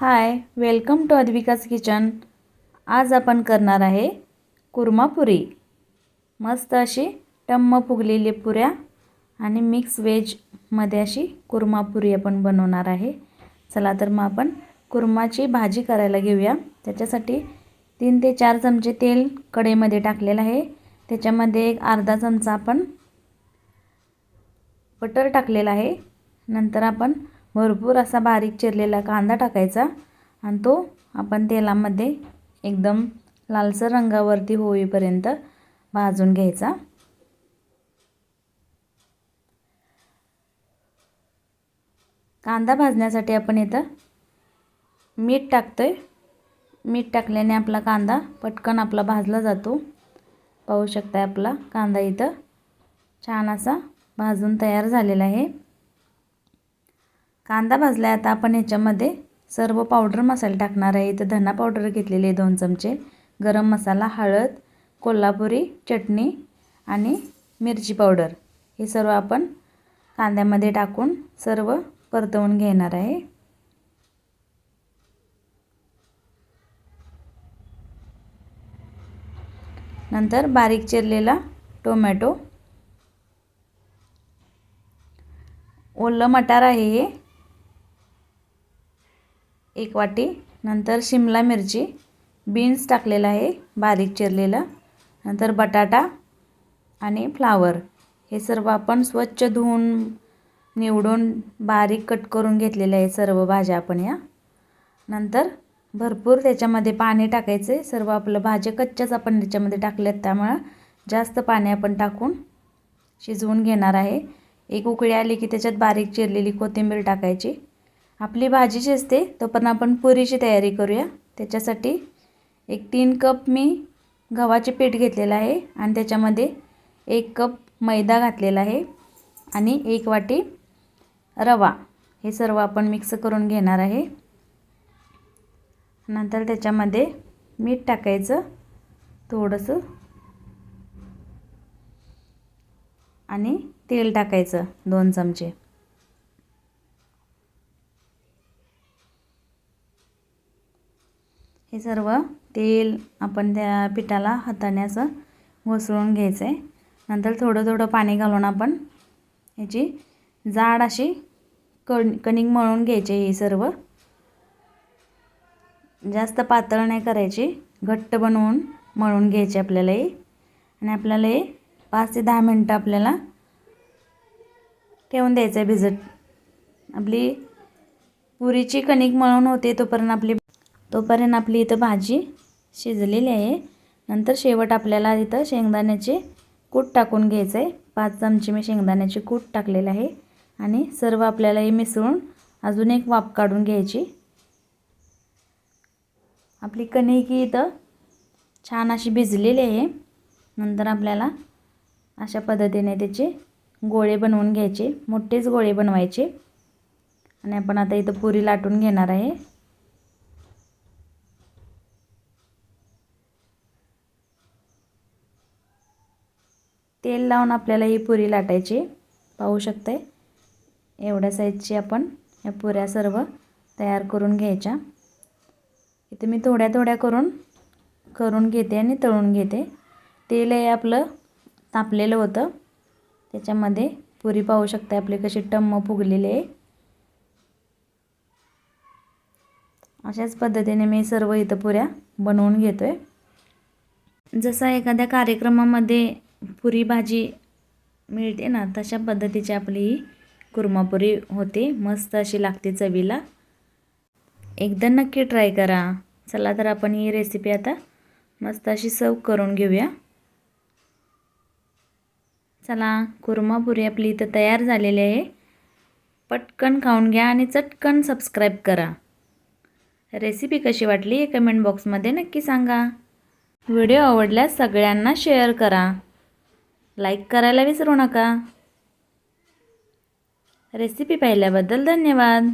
Hi welcome to Advikas kitchen. आज आपण करणार आहे कुर्मापुरी मस्त अशी टम्म फुगलेली पुऱ्या आणि मिक्स व्हेजमध्ये अशी कुर्मापुरी आपण बनवणार आहे. चला तर मग आपण कुर्माची भाजी करायला घेऊया. त्याच्यासाठी तीन ते चार चमचे तेल कढईमध्ये टाकलेलं आहे. त्याच्यामध्ये एक अर्धा चमचा आपण बटर टाकलेला आहे. नंतर आपण भरपूर असा बारीक चिरलेला कांदा टाकायचा आणि तो आपण तेलामध्ये एकदम लालसर रंगावरती होईपर्यंत भाजून घ्यायचा. कांदा भाजण्यासाठी आपण इथं मीठ टाकतो आहे मीठ टाकल्याने आपला कांदा पटकन आपला भाजला जातो. पाहू शकता आपला कांदा इथं छान असा भाजून तयार झालेला आहे. कांदा भाजला आता आपण ह्याच्यामध्ये सर्व पावडर मसाले टाकणार आहे. इथं धना पावडर घेतलेले दोन चमचे गरम मसाला हळद कोल्हापुरी चटणी आणि मिरची पावडर हे सर्व आपण कांद्यामध्ये टाकून सर्व परतवून घेणार आहे. नंतर बारीक चिरलेला टोमॅटो. ओलं मटार आहे हे. एक वाटी नंतर शिमला मिरची बीन्स टाकलेला आहे बारीक चिरलेलं नंतर बटाटा आणि फ्लावर हे सर्व आपण स्वच्छ धुवून निवडून बारीक कट करून घेतलेले आहे सर्व भाज्या आपण या. नंतर भरपूर त्याच्यामध्ये पाणी टाकायचे. सर्व आपलं भाज्या कच्च्याच आपण त्याच्यामध्ये टाकल्यात त्यामुळं जास्त पाणी आपण टाकून शिजवून घेणार आहे. एक उकळी आली की त्याच्यात बारीक चिरलेली कोथिंबीर टाकायची. आपली भाजी शिजते पण आपण पुरीची तयारी करूया. त्याच्यासाठी एक तीन कप मी गव्हाचे पीठ घेतलेलं आहे आणि त्याच्यामध्ये एक कप मैदा घातलेला आहे आणि एक वाटी रवा. हे सर्व आपण मिक्स करून घेणार आहे. नंतर त्याच्यामध्ये मीठ टाकायचं थोडंसं आणि तेल टाकायचं दोन चमचे. हे सर्व तेल आपण त्या पिठाला हाताने असं घोसळून घ्यायचं आहे नंतर थोडं थोडं पाणी घालून आपण ह्याची जाड अशी कण कणिक मळून घ्यायची ही सर्व. जास्त पातळ नाही करायची घट्ट बनवून मळून घ्यायची आपल्याला हे. आणि आपल्याला हे पाच ते दहा मिनटं आपल्याला ठेवून द्यायचं आहे भिजत. आपली पुरीची कणिक मळून होते तोपर्यंत आपली तोपर्यंत आपली इथं भाजी शिजलेली आहे. नंतर शेवट आपल्याला इथं शेंगदाण्याचे कूट टाकून घ्यायचं आहे पाच चमचे मी शेंगदाण्याचे कूट टाकलेलं आहे. आणि सर्व आपल्याला हे मिसळून अजून एक वाफ काढून घ्यायची. आपली कणिकी इथं छान अशी भिजलेली आहे. नंतर आपल्याला अशा पद्धतीने त्याचे गोळे बनवून घ्यायचे. मोठेच गोळे बनवायचे. आणि आपण आता इथं पुरी लाटून घेणार आहे. तेल लावून आपल्याला ही पुरी लाटायची. पाहू शकते एवढ्या साईजची आपण या पुऱ्या सर्व तयार करून घ्यायच्या. इथे मी थोड्या थोड्या करून करून घेते आणि तळून घेते. तेल हे आपलं तापलेलं होतं. त्याच्यामध्ये पुरी पाहू शकते आपली कशी टम्म फुगलेली आहे. अशाच पद्धतीने मी सर्व इथं पुऱ्या बनवून घेतो आहे जसा एखाद्या कार्यक्रमामध्ये पुरी भाजी मिळते ना तशा पद्धतीची आपली ही कुर्मापुरी होते. मस्त अशी लागते चवीला. एकदा नक्की ट्राय करा. चला तर आपण ही रेसिपी आता मस्त अशी सर्व करून घेऊया. चला कुर्मापुरी आपली इथं तयार झालेली आहे. पटकन खाऊन घ्या आणि चटकन सबस्क्राईब करा. रेसिपी कशी वाटली हे कमेंट बॉक्समध्ये नक्की सांगा. व्हिडिओ आवडल्यास सगळ्यांना शेअर करा. लाईक करायला विसरू नका. रेसिपी पाहिल्याबद्दल धन्यवाद.